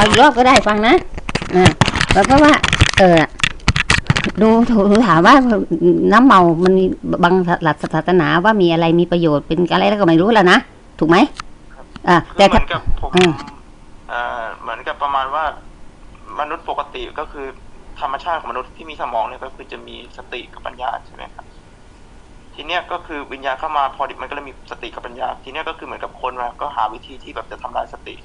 เอาอีกรอบก็ได้ฟังนะอ่าแล้วก็ว่า เออดูถูถามว่าน้ำเมามันมีบางหลักศาสนาว่ามีอะไรมีประโยชน์เป็นอะไรแล้วก็ไม่รู้แล้วนะ ถูกไหมอ่าคือแต่เหมืถ้าอนกับผมอืมเอ่อเหมือนกับประมาณว่ามนุษย์ปกติก็คือธรรมชาติของมนุษย์ที่มีสมองเนี่ยก็คือจะมีสติกับปัญญาใช่ไหมครับทีเนี้ยก็คือวิญญาณเข้ามาพอดีมันก็เลยมีสติกับปัญญา ทีเนี้ยก็คือเหมือนกับคนมาก็หาวิธีที่แบบจะทำลายสติ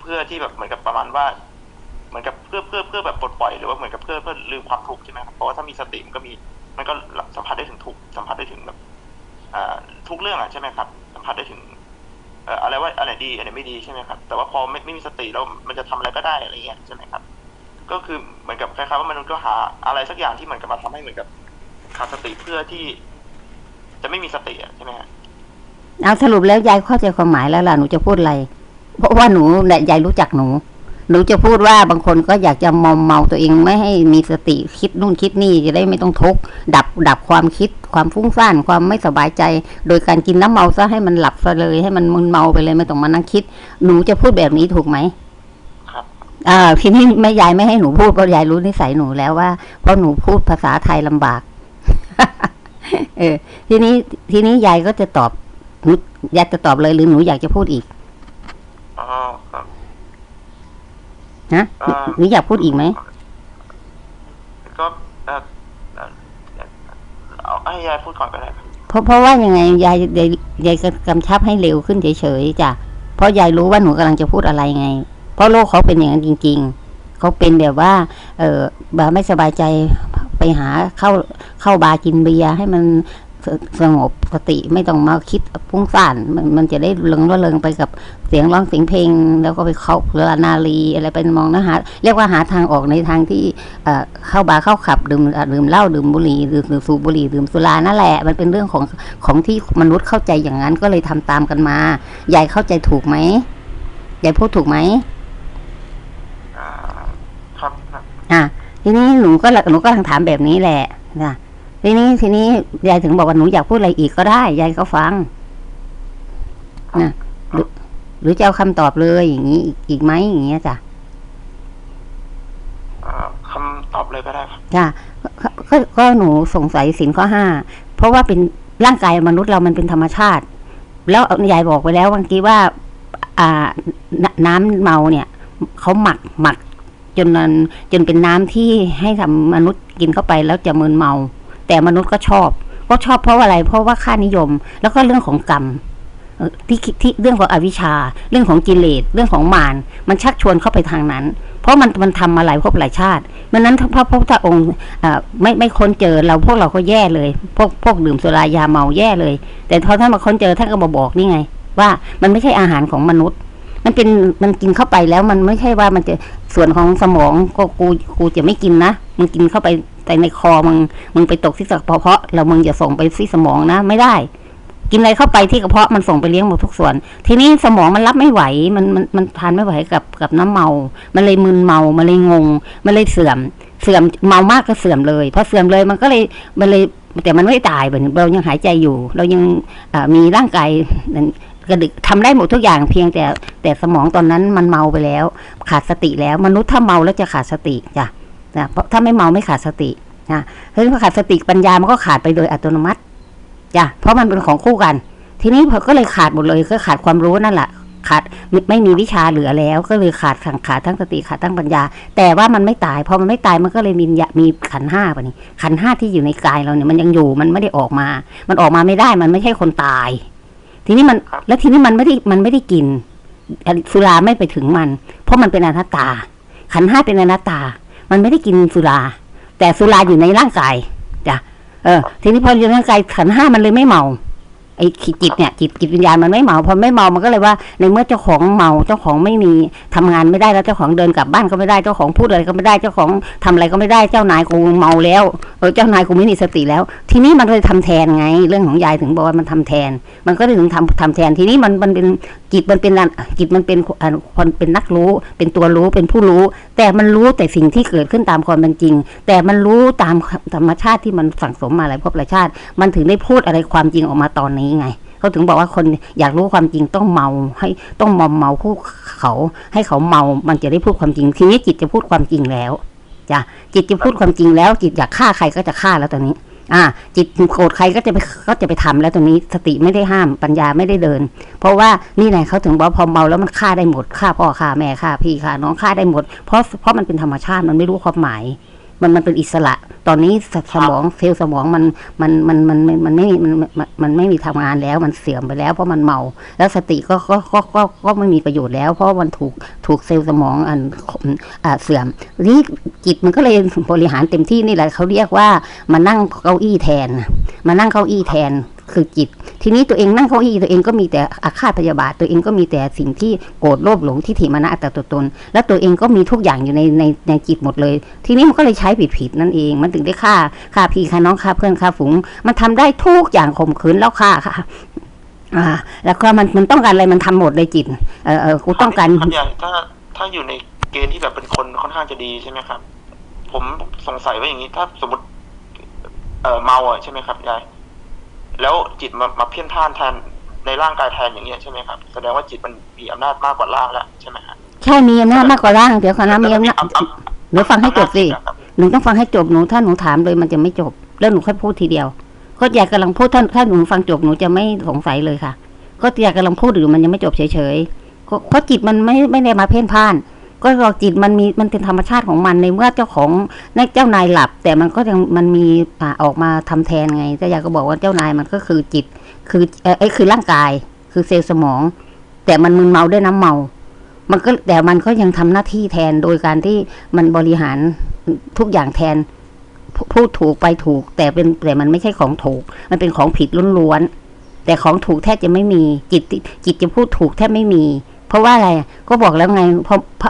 เพื่อที่แบบเหมือนกับประมาณว่าเหมือนกับเพื่อเพื่อเพื่อแบบปลดปล่อยหรือว่าเหมือนกับเพื่อเพื่อลืมความทุกข์ใช่ไหมครับเพราะว่าถ้ามีสติมันก็มีมันก็สัมผัสได้ถึงทุกสัมผัสได้ถึงแบบทุกเรื่องอะใช่ไหมครับ สัมผัสได้ถึงอะไรว่าอะไรดีอะไรไม่ดีใช่ไหมครับ แต่ว่าพอไม่ไม่มีสติแล้วมันจะทำอะไรก็ได้อะไรเงี้ยใช่ไหมครับ ก็คือเหมือนกับคล้ายๆว่ามนุษย์ก็หาอะไรสักอย่างที่เหมือนกับมาทำให้เหมือนกับขาดสติเพื่อที่ จะไม่มีสติอะใช่ไหมฮะเอาสรุปแล้วยายเข้าใจความหมายแล้วล่ะหนูจะพูดอะไร เพราะว่าหนูเนี่ยยายรู้จักหนู หนูจะพูดว่าบางคนก็อยากจะมอมเมาตัวเองไม่ให้มีสติคิดนู่นคิดนี่จะได้ไม่ต้องทุกข์ดับดับความคิด ความฟุ้งซ่านความไม่สบายใจ โดยการกินน้ำเมาซะให้มันหลับซะเลย ให้มันมึนเมาไปเลยไม่ต้องมานั่งคิด หนูจะพูดแบบนี้ถูกไหมครับอ่าทีนี้แม่ยายไม่ให้หนูพูดเพราะยายรู้นิสัยหนูแล้วว่าเพราะหนูพูดภาษาไทยลำบาก เออ ทีนี้ทีนี้ยายก็จะตอบหนูยายจะตอบเลยหรือหนูอยากจะพูดอีกอ๋อครับ ฮะอ่าหนูอยากพูดอีกไหมก็เอ่อเอ่อเอาให้ยายพูดก่อนก็ได้ครับเพราะเพราะว่ายังไงยายยายยายกำชับให้เร็วขึ้นเฉยๆจ้ะเพราะยายรู้ว่าหนูกำลังจะพูดอะไรไง เพราะโลกเขาเป็นอย่างนั้นจริง ๆ เขาเป็นแบบว่า เออบาไม่สบายใจไปหาเข้าเข้าบาร์กินเบียร์ให้มัน สสงบสติไม่ต้องมาคิดพุ่งซ่านมันมันจะได้เลิงละเริงไปกับเสียงร้องเสียงเพลง แล้วก็ไปเข้าลานาลีอะไรไปมองนะหาเรียกว่าหาทางออกในทางที่เอ่อเข้าบาร์เข้าขับดื่มอะดื่มเหล้าดื่มบุหรี่ดื่มดื่มสูบบุหรี่ดื่มสุรานั่นแหละ มันเป็นเรื่องของของที่มนุษย์เข้าใจอย่างนั้นก็เลยทำตามกันมายายเข้าใจถูกไหมยายพูดถูกไหมอ่าครับครับอะทีนี้หนูก็หนูก็กำลังถามแบบนี้แหละนะ ทีนี้ทีนี้ยายถึงบอกว่าหนูอยากพูดอะไรอีกก็ได้ยายก็ฟังนะหรือหรือจะเอาคำตอบเลยอย่างนี้อีกอีกไหมอย่างเงี้ยจ้ะอ่าคำตอบเลยก็ได้ครับจ้ะก็ก็ก็หนูสงสัยสินข้อห้าเพราะว่าเป็นร่างกายมนุษย์เรามันเป็นธรรมชาติ แล้วยายบอกไปแล้วเมื่อกี้ว่า อ่า น้ำน้ำเมาเนี่ยเขาหมักหมักจนมันจนเป็นน้ำที่ให้ทำมนุษย์กินเข้าไปแล้วจะมึนเมา แต่มนุษย์ก็ชอบ ก็ชอบเพราะอะไร เพราะว่าค่านิยม แล้วก็เรื่องของกรรมที่ที่เรื่องของอวิชชา เรื่องของกิเลสเรื่องของมารมันชักชวนเข้าไปทางนั้น เพราะมันมันทำมาหลายภพหลายชาติมันนั้นถ้าพระพุทธองค์ไม่ไม่ค้นเจอเราพวกเราก็แย่เลย พวกพวกดื่มสุรายาเมาแย่เลย แต่พอท่านมาค้นเจอท่านก็มาบอกนี่ไง ว่ามันไม่ใช่อาหารของมนุษย์ มันเป็นมันกินเข้าไปแล้วมันไม่ใช่ว่ามันจะส่วนของสมองก็กูกูจะไม่กินนะมึงกินเข้าไปแต่ในคอมึงมึงไปตกที่กระเพาะแล้วมึงจะส่งไปที่สมองนะไม่ได้ กินอะไรเข้าไปที่กระเพาะมันส่งไปเลี้ยงหมดทุกส่วน ทีนี้สมองมันรับไม่ไหวมันมันมันทานไม่ไหวกับกับน้ำเมา มันเลยมึนเมา มันเลยงง มันเลยเสื่อม เสื่อมเมามากก็เสื่อมเลยพอเสื่อมเลยมันก็เลยมันเลยแต่มันไม่ตายเหมือนเรายังหายใจอยู่ เรายังมีร่างกายนั้น กระดึกทำได้หมดทุกอย่างเพียงแต่แต่สมองตอนนั้นมันเมาไปแล้ว ขาดสติแล้ว มนุษย์ถ้าเมาแล้วจะขาดสติจ้ะนะเพราะถ้าไม่เมาไม่ขาดสตินะเพราะฉะนั้นขาดสติปัญญามันก็ขาดไปโดยอัตโนมัติจ้ะเพราะมันเป็นของคู่กัน ทีนี้พอก็เลยขาดหมดเลยก็ขาดความรู้นั่นแหละขาดไม่มีวิชาเหลือแล้ว ก็เลยขาดขังขาดทั้งสติขาดทั้งปัญญา แต่ว่ามันไม่ตายพอมันไม่ตายมันก็เลยมีมีขันห้าปะนี่ขันห้าที่อยู่ในกายเราเนี่ยมันยังอยู่มันไม่ได้ออกมา มันออกมาไม่ได้มันไม่ใช่คนตาย ทีนี้มัน แล้วทีนี้มันไม่ได้มันไม่ได้กินสุราไม่ไปถึงมัน เพราะมันเป็นอนัตตา ขันธ์ห้าเป็นอนัตตา มันไม่ได้กินสุรา แต่สุราอยู่ในร่างกายจ้ะเออ ทีนี้พออยู่ในร่างกายขันธ์ห้ามันเลยไม่เมา ไอ้จิตเนี่ยจิตจิตวิญญาณมันไม่เมาพอไม่เมามันก็เลยว่า ในเมื่อเจ้าของเมาเจ้าของไม่มีทำงานไม่ได้แล้วเจ้าของเดินกลับบ้านก็ไม่ได้เจ้าของพูดอะไรก็ไม่ได้เจ้าของทำอะไรก็ไม่ได้เจ้านายกูเมาแล้วเออเจ้านายกูไม่มีสติแล้ว ทีนี้มันเลยทำแทนไง เรื่องของยายถึงบอกว่ามันทำแทน มันก็เลยถึงทำทำแทนทีนี้มันมันเป็นจิตมันเป็นจิตมันเป็นคนเป็นนักรู้ เป็นตัวรู้เป็นผู้รู้ แต่มันรู้แต่สิ่งที่เกิดขึ้นตามความเป็นจริง แต่มันรู้ตามธรรมชาติที่มันสั่งสมมาหลายภพหลายชาติ มันถึงได้พูดอะไรความจริงออกมาตอนนี้ไงเขาถึงบอกว่าคนอยากรู้ความจริงต้องเมาให้ต้องมอมเมาผู้เขา ให้เขาเมามันจะได้พูดความจริง ทีนี้จิตจะพูดความจริงแล้วจ้ะจิตจะพูดความจริงแล้ว จิตอยากฆ่าใครก็จะฆ่าแล้วตอนนี้ อ่า จิตโกรธใครก็จะไปก็จะไปทำแล้วตรงนี้ สติไม่ได้ห้ามปัญญาไม่ได้เดิน เพราะว่านี่ไงเขาถึงบอกพอเมาแล้วมันฆ่าได้หมดฆ่าพ่อฆ่าแม่ฆ่าพี่ฆ่าน้องฆ่าได้หมด เพราะเพราะมันเป็นธรรมชาติมันไม่รู้ความหมาย มันมันเป็นอิสระ ตอนนี้สสมองเซลล์สมองมันมันมันมันมันมันไม่มันมันมันไม่มีทำงานแล้วมันเสื่อมไปแล้วเพราะมันเมา แล้วสติก็ก็ก็ก็ก็ไม่มีประโยชน์แล้ว เพราะมันถูกถูกเซลล์สมองอันอ่าเสื่อมนี่จิตมันก็เลยบริหารเต็มที่นี่แหละเขาเรียกว่ามานั่งเก้าอี้แทนมานั่งเก้าอี้แทน คือจิต ทีนี้ตัวเองนั่งเก้าอี้ตัวเองก็มีแต่อาฆาตพยาบาท ตัวเองก็มีแต่สิ่งที่โกรธโลภหลงที่ถิมานะอัตตตัวตน แล้วตัวเองก็มีทุกอย่างอยู่ในในในจิตหมดเลย ทีนี้มันก็เลยใช้ผิดผิดนั่นเอง มันถึงได้ฆ่าฆ่าพี่ฆ่าน้องฆ่าเพื่อนฆ่าฝูง มันทำได้ทุกอย่างข่มขืนแล้วฆ่าค่ะอ่า แล้วก็มันมันต้องการอะไรมันทำหมดเลยจิต เออเออกูต้องการครับยาถ้าถ้าอยู่ในเกณฑ์ที่แบบเป็นคนค่อนข้างจะดีใช่ไหมครับ ผมสงสัยว่าอย่างนี้ถ้าสมมติ เออเมาอะใช่ไหมครับยาย แล้วจิตมามาเพี้ยนพ่านแทนในร่างกายแทนอย่างเงี้ยใช่ไหมครับแสดงว่าจิตมันมีอำนาจมากกว่าร่างแล้วใช่ไหมครับใช่มีอำนาจมากกว่าร่างเดี๋ยวก่อนนะมีอำนาจเดี๋ยวฟังให้จบสิหนูต้องฟังให้จบหนูถ้าหนูถามเลยมันจะไม่จบ แล้วหนูค่อยพูดทีเดียวก็อยากกำลังพูดถ้าถ้าหนูฟังจบหนูจะไม่สงสัยเลยค่ะ ก็อยากกำลังพูดอยู่มันยังไม่จบเฉยๆก็เพราะจิตมันไม่ไม่ได้มาเพ่นพ่าน ก็รอจิตมันมีมันเป็นธรรมชาติของมันในเมื่อเจ้าของในเจ้านายหลับ แต่มันก็ยังมันมีอ่าออกมาทำแทนไงแต่อยากก็บอกว่าเจ้านายมันก็คือจิต คือเออไอ้คือร่างกาย คือเซลล์สมอง แต่มันมึนเมาด้วยน้ำเมา มันก็แต่มันก็ยังทำหน้าที่แทนโดยการที่มันบริหารทุกอย่างแทนพูดถูกไปถูก แต่เป็นแต่มันไม่ใช่ของถูก มันเป็นของผิดล้วนๆแต่ของถูกแทบจะไม่มีจิตจิตจะพูดถูกแทบไม่มี เพราะว่าอะไรก็บอกแล้วไงเพร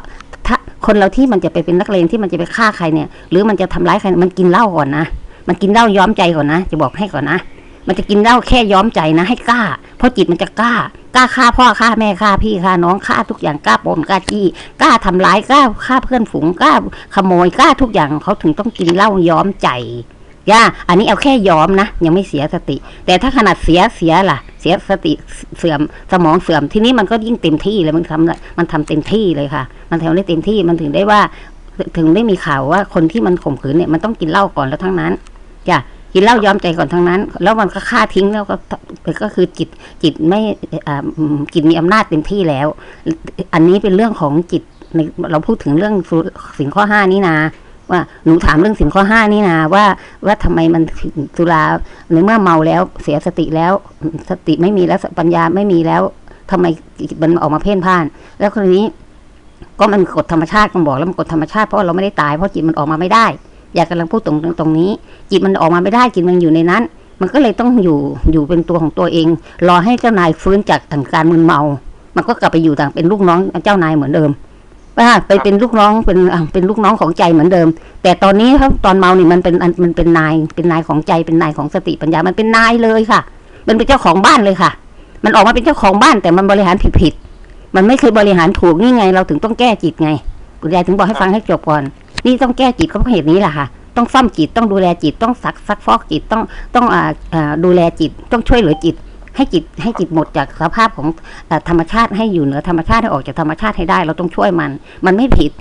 คนเราที่มันจะไปเป็นนักเลงที่มันจะไปฆ่าใครเนี่ย หรือมันจะทำร้ายใครมันกินเหล้าก่อนนะมันกินเหล้าย้อมใจก่อนนะ จะบอกให้ก่อนนะมันจะกินเหล้าแค่ย้อมใจนะ ให้กล้า เพราะจิตมันจะกล้ากล้าฆ่าพ่อฆ่าแม่ฆ่าพี่ฆ่าน้องฆ่าทุกอย่างกล้าปนกล้าจี้กล้าทำร้ายกล้าฆ่าเพื่อนฝูงกล้าขโมยกล้าทุกอย่างเขาถึงต้องกินเหล้าย้อมใจ ย่าอันนี้เอาแค่ย้อมนะ ยังไม่เสียสติ แต่ถ้าขนาดเสียเสียล่ะ เสียสติเสื่อมสมองเสื่อม ทีนี้มันก็ยิ่งเต็มที่เลยมันทำมันทำเต็มที่เลยค่ะ มันทำได้เต็มที่มันถึงได้ว่า ถึงได้มีข่าวว่าคนที่มันข่มขืนเนี่ยมันต้องกินเหล้าก่อนแล้วทั้งนั้นจ้ะกินเหล้ายอมใจก่อนทั้งนั้น แล้วมันก็ฆ่าทิ้งแล้วก็ก็คือจิตจิตไม่อ่าอืมจิตมีอำนาจเต็มที่แล้ว อันนี้เป็นเรื่องของจิตเราพูดถึงเรื่องสุสินข้อห้านี่นะ ว่าหนูถามเรื่องสินข้อห้านี่นะว่าว่าทำไมมันสุราในเมื่อเมาแล้วเสียสติแล้ว สติไม่มีแล้วปัญญาไม่มีแล้วทำไมจิตมันออกมาเพ่นพ่าน แล้วคนนี้ ก็มันกฎธรรมชาติมันบอกแล้วมันกฎธรรมชาติเพราะเราไม่ได้ตายเพราะจิตมันออกมาไม่ได้ อยากกำลังพูดตรงตรงนี้ จิตมันออกมาไม่ได้จิตมันอยู่ในนั้น มันก็เลยต้องอยู่อยู่เป็นตัวของตัวเอง รอให้เจ้านายฟื้นจากการมึนเมา มันก็กลับไปอยู่ต่างเป็นลูกน้องเจ้านายเหมือนเดิม ว่าไปเป็นลูกน้องเป็นเป็นลูกน้องของใจเหมือนเดิม แต่ตอนนี้ครับตอนเมาเนี่ยมันเป็นมันเป็นนาย เป็นนายของใจเป็นนายของสติปัญญา มันเป็นนายเลยค่ะ มันเป็นเจ้าของบ้านเลยค่ะ มันออกมาเป็นเจ้าของบ้านแต่มันบริหารผิดผิดมันไม่เคยบริหารถูกนี่ไง เราถึงต้องแก้จิตไงคุณยายถึงบอกให้ฟังให้จบก่อน นี่ต้องแก้จิตก็เพราะเหตุนี้แหละค่ะ ต้องซ่อมจิตต้องดูแลจิตต้องซักซักฟอกจิตต้องต้องอ่าอ่าดูแลจิตต้องช่วยเหลือจิต ให้จิตให้จิตหมดจากสภาพของอธรรมชาติให้อยู่เหนือธรรมชาติให้ออกจากธรรมชาติให้ได้ เราต้องช่วยมัน มันไม่ผิด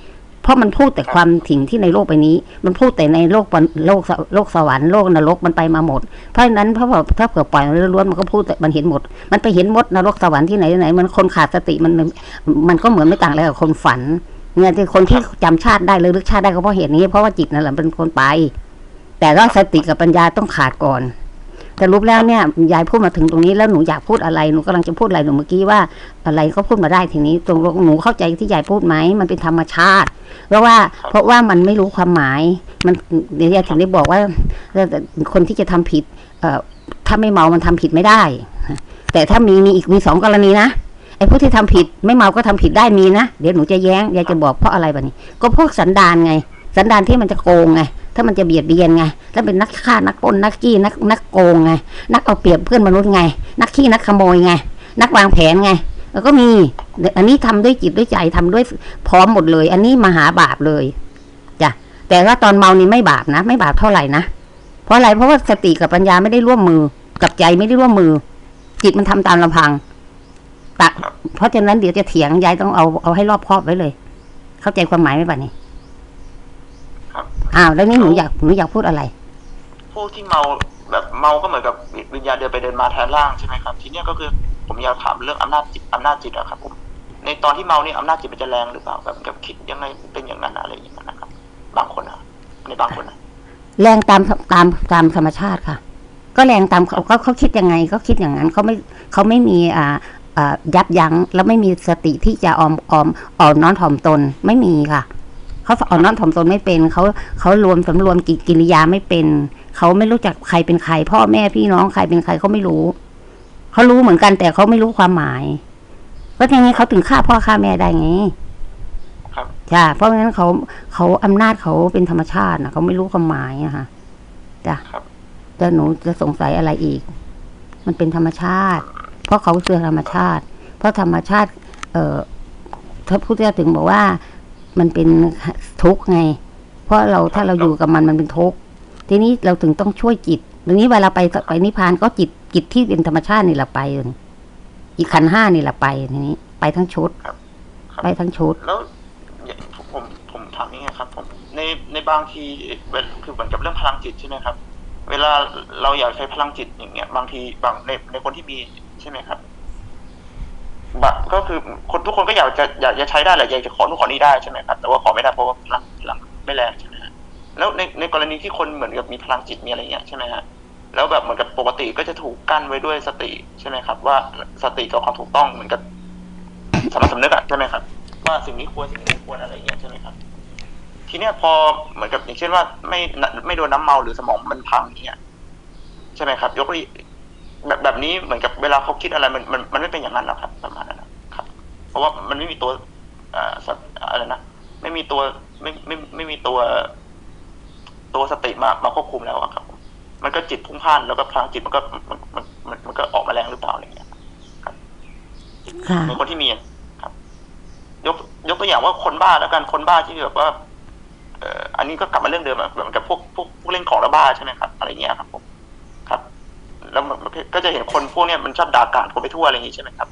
เพราะมันพูดแต่ความสิ่งที่ในโลกใบนี้ มันพูดแต่ในโลกบนโลกโลกสวรรค์โลกนรกมันไปมาหมด เพราะฉะนั้นเพราะถ้าเผื่อปล่อยมันล้วนมันก็พูดแต่มันเห็นหมด มันไปเห็นหมดนรกสวรรค์ที่ไหนที่ไหน มันคนขาดสติมันมันก็เหมือนไม่ต่างอะไรกับคนฝันเนี่ยที่คนที่จำชาติได้หรือลึกชาติได้ก็เพราะเหตุนี้เพราะว่าจิตนั่นแหละเป็นคนไป แต่ว่าสติกับปัญญาต้องขาดก่อน แต่รูปแล้วเนี่ยยายพูดมาถึงตรงนี้แล้วหนูอยากพูดอะไรหนูกำลังจะพูดอะไรหนูเมื่อกี้ว่าอะไรก็พูดมาได้ทีนี้ตรงหนูเข้าใจที่ยายพูดไหมมันเป็นธรรมชาติ เพราะว่าเพราะว่ามันไม่รู้ความหมาย มันเดี๋ยวยายถึงได้บอกว่าคนที่จะทำผิด เอ่อถ้าไม่เมามันทำผิดไม่ได้ แต่ถ้ามีมีอีกมีสองกรณีนะไอ้ผู้ที่ทำผิด ไม่เมาก็ทำผิดได้มีนะเดี๋ยวหนูจะแย้งยายจะบอกเพราะอะไรแบบนี้ ก็พวกสันดานไง สันดานที่มันจะโกงไงถ้ามันจะเบียดเบียนไงถ้าเป็นนักฆ่านักปล้นนักจี้นักนักโกงไงนักเอาเปรียบเพื่อนมนุษย์ไง นักขี้นักขโมยไงนักวางแผนไงแล้วก็มี อันนี้ทำด้วยจิตด้วยใจทำด้วยพร้อมหมดเลย อันนี้มหาบาปเลยจ้ะแต่ว่าตอนเมานี่ไม่บาปนะ ไม่บาปเท่าไหร่นะเพราะอะไรเพราะว่าสติกับปัญญาไม่ได้ร่วมมือ กับใจไม่ได้ร่วมมือ จิตมันทำตามลำพังตะครับเพราะฉะนั้นเดี๋ยวจะเถียงยายต้องเอาเอาให้รอบครอบไว้เลย เข้าใจความหมายไหมป่ะนี่ อ้าวแล้วนี่หนูอยากหนูอยากพูดอะไร พวกที่เมาแบบเมาก็เหมือนกับวิญญาณเดินไปเดินมาแทนร่างใช่ไหมครับ ทีเนี้ยก็คือผมอยากถามเรื่องอำนาจจิตอำนาจจิตอะครับผมในตอนที่เมาเนี่ยอำนาจจิตมันจะแรงหรือเปล่าแบบกับคิดยังไงเป็นอย่างนั้นอะไรอย่างเงี้ยนะครับ บางคนอะในบางคนอะแรงตามตามตามธรรมชาติค่ะ ก็แรงตามเขาเขาเขาคิดยังไงก็คิดอย่างนั้นเขาไม่เขาไม่มีอ่าอ่ายับยั้งแล้วไม่มีสติที่จะออมออมอ่อนน้อมถ่อมตนไม่มีค่ะ เขาอ่อนน้อมถ่อมตนไม่เป็นเขาเขารวมสำรวมกิกิริยาไม่เป็น เขาไม่รู้จักใครเป็นใคร พ่อแม่พี่น้องใครเป็นใครเขาไม่รู้ เขารู้เหมือนกันแต่เขาไม่รู้ความหมายก็อย่างนี้เขาถึงฆ่าพ่อฆ่าแม่ได้ไงครับจ้ะเพราะงั้นเขาเขาอำนาจเขาเป็นธรรมชาตินะเขาไม่รู้ความหมายอะค่ะจ้ะครับแต่หนูจะสงสัยอะไรอีก มันเป็นธรรมชาติ เพราะเขาเสื่อธรรมชาติ เพราะธรรมชาติ เอ่อพระพุทธเจ้าถึงบอกว่า มันเป็นทุกข์ไง เพราะเราถ้าเราอยู่กับมันมันเป็นทุกข์ทีนี้เราถึงต้องช่วยจิตทีนี้เวลาไปไปนิพพานก็จิตจิตที่เป็นธรรมชาตินี่แหละไปเลยอีกขันธ์ห้านี่แหละไปทีนี้ ไปทั้งชุดครับไปทั้งชุดแล้วอย่างผมผมถามนี้ไงครับผมในในบางทีเวลคือเหมือนกับเรื่องพลังจิตใช่ไหมครับ เวลาเราอยากใช้พลังจิตอย่างเงี้ย บางทีบางในในคนที่มีใช่ไหมครับ บก็คือคนทุกคนก็อยากจะอยากจะใช้ได้แหละอยากจะขอนู่นขอนี่ได้ใช่ไหมครับแต่ว่าขอไม่ได้เพราะว่าพลังพลังไม่แรงใช่ไหมฮะแล้วในในกรณีที่คนเหมือนกับมีพลังจิตมีอะไรเงี้ยใช่ไหมฮะแล้วแบบเหมือนกับปกติก็จะถูกกั้นไว้ด้วยสติใช่ไหมครับ ว่าสติกับความถูกต้องเหมือนกับสามัญสำนึกอะใช่ไหมครับ ว่าสิ่งนี้ควรสิ่งนี้ไม่ควรอะไรเงี้ยใช่ไหมครับ ทีเนี้ยพอเหมือนกับอย่างเช่นว่าไม่ไม่โดนน้ำเมาหรือสมองมันพังอย่างเงี้ยใช่ไหมครับ ยก แบบแบบนี้เหมือนกับเวลาเขาคิดอะไรมันมันมันไม่เป็นอย่างนั้นหรอกครับประมาณนั้นนะครับ เพราะว่ามันไม่มีตัวเอ่อสัตว์อะไรนะไม่มีตัวไม่ไม่ไม่มีตัว ตัวสติมามาควบคุมแล้วอะครับ มันก็จิตพุ่งพล่านแล้วก็พลังจิตมันก็มันมันมันมันก็ออกมาแรงหรือเปล่าอะไรอย่างเงี้ยค่ะในคนที่มีอะครับ ยกยกตัวอย่างว่าคนบ้าแล้วกันคนบ้าที่แบบว่าเอ่ออันนี้ก็กลับมาเรื่องเดิมอะเหมือนกับพวกพวกพวกเล่นของระบ้าใช่ไหมครับอะไรเงี้ยครับผมครับ แล้วมันมันก็จะเห็นคนพวกเนี้ยมันชอบด่ากราดคนไปทั่วอะไรอย่างงี้ใช่ไหมครับ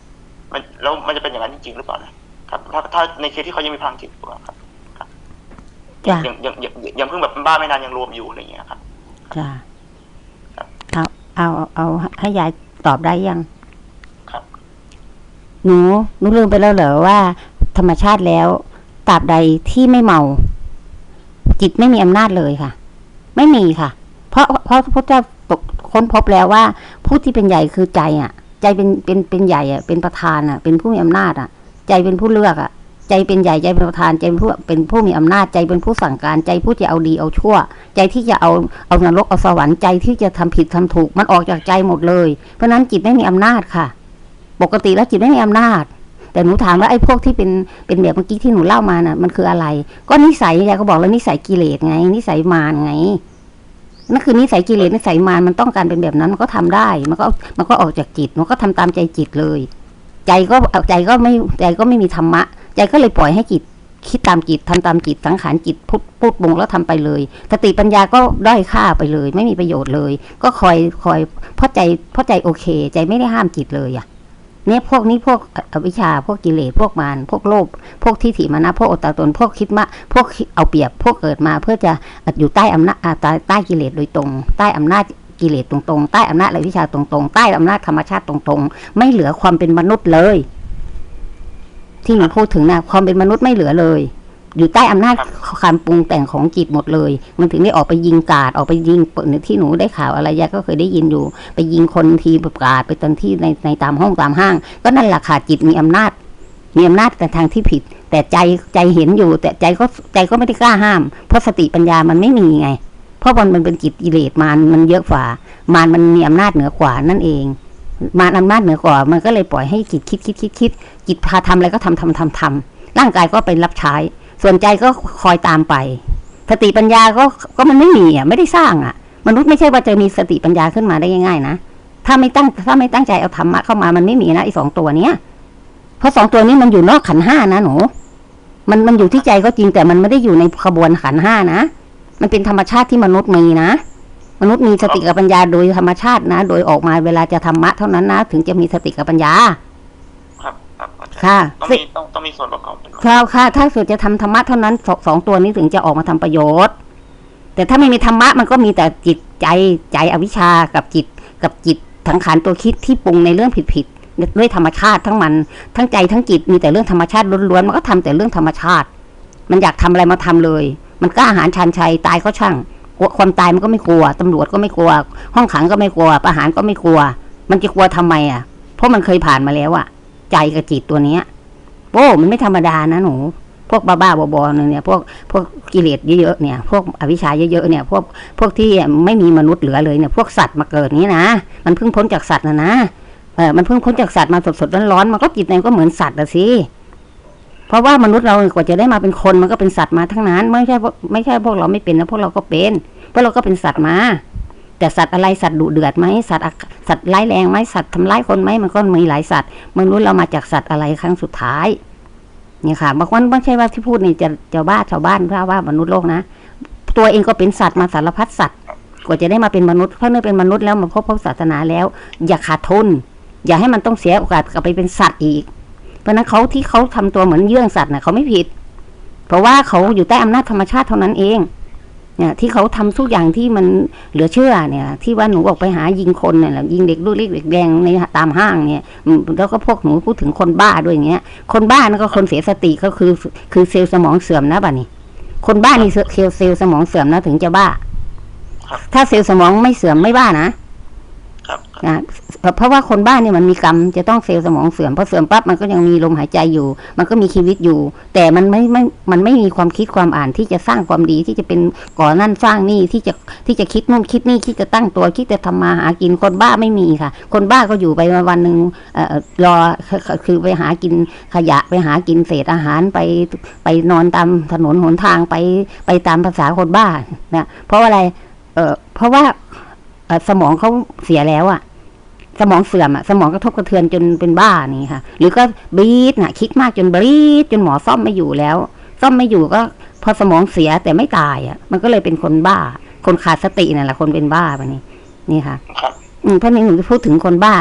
มันแล้วมันจะเป็นอย่างนั้นจริงๆหรือเปล่านะครับ ถ้าถ้าในเคสที่เขายังมีพลังจิตอยู่อะครับจ้ะยังยังยังยังยังเพิ่งแบบบ้าไม่นานยังรวมอยู่อะไรเงี้ยครับจ้ะเอาเอาเอาให้ยายตอบได้ยังครับหนูหนูลืมไปแล้วเหรอว่า ธรรมชาติแล้วตราบใดที่ไม่เมา จิตไม่มีอำนาจเลยค่ะ ไม่มีค่ะ เพราะเพราะพระพุทธเจ้าตก ค้นพบแล้วว่า ผู้ที่เป็นใหญ่คือใจอะ ใจเป็นเป็นเป็นใหญ่อะเป็นประธานอะ เป็นผู้มีอำนาจอะ ใจเป็นผู้เลือกอะ ใจเป็นใหญ่ใจเป็นประธานใจเป็นผู้เป็นผู้มีอำนาจใจเป็นผู้สั่งการใจผู้จะเอาดีเอาชั่ว ใจที่จะเอาเอานรกเอาสวรรค์ใจที่จะทำผิดทำถูก มันออกจากใจหมดเลย เพราะฉะนั้นจิตไม่มีอำนาจค่ะ ปกติแล้วจิตไม่มีอำนาจแต่หนูถามว่าไอ้พวกที่เป็นเป็นแบบเมื่อกี้ที่หนูเล่ามาน่ะมันคืออะไร ก็นิสัยยายก็บอกแล้วนิสัยกิเลสไง นิสัยมารไง นั่นคือนิสัยกิเลสนิสัยมารมันต้องการเป็นแบบนั้นมันก็ทำได้ มันก็มันก็ออกจากจิต มันก็ทำตามใจจิตเลย ใจก็ใจก็ไม่ใจก็ไม่มีธรรมะ ใจก็เลยปล่อยให้จิต คิดตามจิตทำตามจิตสังขารจิตพูดพูดบงแล้วทำไปเลยสติปัญญาก็ด้อยค่าไปเลย ไม่มีประโยชน์เลย ก็คอยคอยเพราะใจเพราะใจโอเค ใจไม่ได้ห้ามจิตเลยอะ เนี่ยพวกนี้พวกอวิชชาพวกกิเลสพวกมารพวกโลภพวกทิฏฐิมานะพวกอตตาตน พวกคิดมะพวกเอาเปรียบพวกเกิดมา เพื่อจะอยู่ใต้อำนาจใต้ใต้กิเลสโดยตรง ใต้อำนาจกิเลสตรงๆ ใต้อำนาจอวิชชาตรงๆ ใต้อำนาจธรรมชาติตรงๆ ไม่เหลือความเป็นมนุษย์เลย ที่หนูพูดถึงนะความเป็นมนุษย์ไม่เหลือเลย อยู่ใต้อำนาจความปรุงแต่งของจิตหมดเลย มันถึงได้ออกไปยิงกาดออกไปยิงที่หนูได้ข่าวอะไรยะก็เคยได้ยินอยู่ ไปยิงคนทีแบบกาดไปตอนที่ในในตามห้องตามห้าง ก็นั่นแหละค่ะจิตมีอำนาจ มีอำนาจแต่ทางที่ผิด แต่ใจใจเห็นอยู่ แต่ใจก็ใจก็ไม่ได้กล้าห้าม เพราะสติปัญญามันไม่มีไง เพราะมันมันเป็นจิตกิเลสมารมันเยอะกว่ามารมันมีอำนาจเหนือกว่านั่นเองมารอำนาจเหนือกว่ามันก็เลยปล่อยให้จิตคิดคิดคิดคิดจิตพาทำอะไรก็ทำทำทำทำร่างกายก็ไปรับใช้ ส่วนใจก็คอยตามไป สติปัญญาก็ก็มันไม่มีอะไม่ได้สร้างอะ มนุษย์ไม่ใช่ว่าจะมีสติปัญญาขึ้นมาได้ง่ายๆนะถ้าไม่ตั้งถ้าไม่ตั้งใจเอาธรรมะเข้ามามันไม่มีนะไอ้สองตัวเนี้ยเพราะสองตัวนี้มันอยู่นอกขันห้านะหนูมันมันอยู่ที่ใจก็จริงแต่มันไม่ได้อยู่ในขบวนขันห้านะมันเป็นธรรมชาติที่มนุษย์มีนะมนุษย์มีสติกับปัญญาโดยธรรมชาตินะ โดยออกมาเวลาจะธรรมะเท่านั้นนะ ถึงจะมีสติกับปัญญา ครับเข้าใจค่ะต้องสิมีต้องต้องมีส่วนประกอบเป็นคราวค่ะ ถ้าสุดจะทำธรรมะเท่านั้นสองสองตัวนี้ถึงจะออกมาทำประโยชน์ แต่ถ้าไม่มีธรรมะมันก็มีแต่จิตใจใจอวิชชากับจิต กับจิตทั้งขานตัวคิดที่ปรุงในเรื่องผิดๆด้วยธรรมชาติทั้งมันทั้งใจทั้งจิตมีแต่เรื่องธรรมชาติล้วนๆมันก็ทำแต่เรื่องธรรมชาติ มันอยากทำอะไรมาทำเลย มันกล้าหาญชันชัยตายก็ช่างกลัวความตายมันก็ไม่กลัวตำรวจก็ไม่กลัว ห้องขังก็ไม่กลัวประหารก็ไม่กลัว มันจะกลัวทำไมอะ เพราะมันเคยผ่านมาแล้วอะ ใจกับจิตตัวเนี้ยโอ้มันไม่ธรรมดานะหนู พวกบ้าๆบอๆเนี่ยพวกพวกกิเลสเยอะๆเนี่ย พวกอวิชชาเยอะๆเนี่ย พวกพวกที่ไม่มีมนุษย์เหลือเลยเนี่ย พวกสัตว์มาเกิดนี้นะมันเพิ่งพ้นจากสัตว์นะนะเออมันเพิ่งพ้นจากสัตว์มาสดๆร้อนๆมันก็จิตในก็เหมือนสัตว์อะสิเพราะว่ามนุษย์เรากว่าจะได้มาเป็นคนมันก็เป็นสัตว์มาทั้งนั้น ไม่ใช่ไม่ใช่พวกเราไม่เป็นนะพวกเราก็เป็นเพราะเราก็เป็นสัตว์มา แต่สัตว์อะไรสัตว์ดุเดือดไหมสัตว์สัตว์ร้ายแรงไหมสัตว์ทำร้ายคนไหมมันก็มีหลายสัตว์มนุษย์เรามาจากสัตว์อะไรครั้งสุดท้ายเนี่ยค่ะบางคนไม่ใช่ว่าที่พูดนี่จะจะบ้าชาวบ้านเพราะว่ามนุษย์โลกนะตัวเองก็เป็นสัตว์มาสารพัดสัตว์กว่าจะได้มาเป็นมนุษย์เพราะเนื่อเป็นมนุษย์แล้วมาพบพบศาสนาแล้ว อย่าขาดทุนอย่าให้มันต้องเสียโอกาสกลับไปเป็นสัตว์อีก เพราะนั้นเขาที่เขาทำตัวเหมือนเยื่องสัตว์น่ะเขาไม่ผิด เพราะว่าเขาอยู่ใต้อำนาจธรรมชาติเท่านั้นเอง เนี่ยที่เขาทำทุกอย่างที่มันเหลือเชื่อเนี่ย ที่ว่าหนูออกไปหายิงคนเนี่ยแหละยิงเด็กลูกเล็กเด็กแดงในตามห้างเนี่ยอืมแล้วก็พวกหนูพูดถึงคนบ้าด้วยอย่างเงี้ย คนบ้านั่นก็คนเสียสติก็คือคือเซลล์สมองเสื่อมนะบัดนี้คนบ้านี่เซลล์เซลล์สมองเสื่อมนะถึงจะบ้าครับถ้าเซลล์สมองไม่เสื่อมไม่บ้านะครับนะ เพราะว่าคนบ้านเนี่ยมันมีกรรมจะต้องเซลล์สมองเสื่อมพอเสื่อมปั๊บมันก็ยังมีลมหายใจอยู่ มันก็มีชีวิตอยู่ แต่มันไม่ไม่มันไม่มีความคิดความอ่านที่จะสร้างความดีที่จะเป็นก่อนั่นสร้างนี่ที่จะที่จะคิดนู่นคิดนี่ที่จะตั้งตัวคิดจะทำมาหากินคนบ้าไม่มีค่ะ คนบ้าก็อยู่ไปวันหนึ่งเอ่อรอคือไปหากินขยะไปหากินเศษอาหารไปไปนอนตามถนนหนทางไปไปตามภาษาคนบ้านะเพราะอะไร เออเพราะว่าสมองเขาเสียแล้วอะ สมองเสื่อมอะสมองกระทบกระเทือนจนเป็นบ้านี่ค่ะ หรือก็บีดน่ะคิดมากจนบีดจนหมอซ่อมไม่อยู่แล้ว ซ่อมไม่อยู่ก็พอสมองเสียแต่ไม่ตายอะมันก็เลยเป็นคนบ้า คนขาดสตินั่นแหละคนเป็นบ้าปะนี่นี่ค่ะครับอืมเพราะนี่หนูจะพูดถึงคนบ้า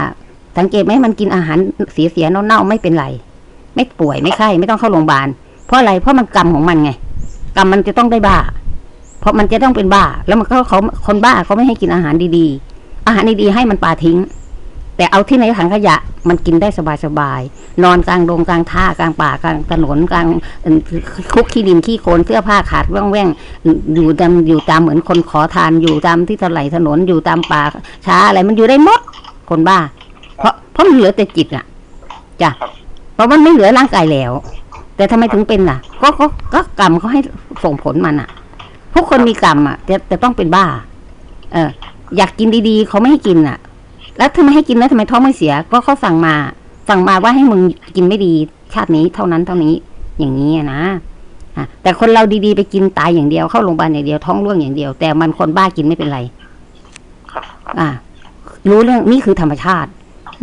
สังเกตไหมมันกินอาหารเสียๆเน่าๆไม่เป็นไรไม่ป่วยไม่ไข้ไม่ต้องเข้าโรงพยาบาลเพราะอะไรเพราะมันกรรมของมันไง กรรมมันจะต้องได้บ้า เพราะมันจะต้องเป็นบ้า แล้วมันก็เขาคนบ้าเขาไม่ให้กินอาหารดีๆอาหารดีๆให้มันปาทิ้ง แต่เอาที่ในถังขยะมันกินได้สบายๆ นอนกลางโรงกลางท่ากลางป่ากลางถนนกลางเอ่อคุกขี้ดินขี้โคลนเสื้อผ้าขาดแว่งแว่งๆอยู่ตามอยู่ตามเหมือนคนขอทานอยู่ตามที่ตะไหลถนนอยู่ตามป่าช้าอะไรมันอยู่ได้หมดคนบ้า เพราะเพราะมันเหลือแต่จิตอะจ้ะครับเพราะมันไม่เหลือร่างกายแล้ว แต่ทำไมถึงเป็นล่ะ ก็ก็ก็กรรมเขาให้ส่งผลมันอะพวกคนมีกรรมอะจะจะต้องเป็นบ้า เอออยากกินดีๆ เขาไม่ให้กินอะ แล้วทำไมให้กินแล้วทำไมท้องไม่เสีย ก็เขาสั่งมา สั่งมาว่าให้มึงกินไม่ดี ชาตินี้เท่านั้นเท่านี้ อย่างนี้อะนะอะแต่คนเราดีๆไปกินตายอย่างเดียวเข้าโรงพยาบาลอย่างเดียวท้องร่วงอย่างเดียว แต่มันคนบ้ากินไม่เป็นไรครับครับอะรู้เรื่องนี่คือธรรมชาติ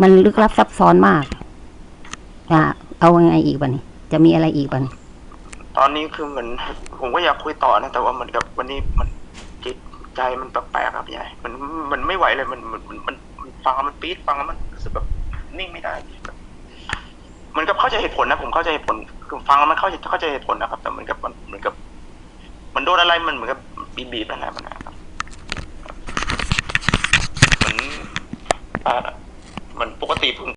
มันลึกลับซับซ้อนมากอะเอายังไงอีกบ้านี้ จะมีอะไรอีกบ้านี้ตอนนี้คือเหมือนผมก็อยากคุยต่อนะแต่ว่าเหมือนกับวันนี้มันจิตใจมันแปลกๆครับยายมันมันไม่ไหวเลยมันมันมันมันมัน ฟังแล้วมันปี๊ดฟังแล้วมันรู้สึกแบบนิ่งไม่ได้เหมันกับเข้าใจเหตุผลนะผมเข้าใจเหตุผลคือฟังแล้วมันเข้าใจเข้าใจเหตุผลนะครับ แต่เหมือนกับมันเหมือนกับ มันโดนอะไรมันเหมือนกับบีบีบอะไรมันนะครับเหมือนอ่าเหมือนปกติผม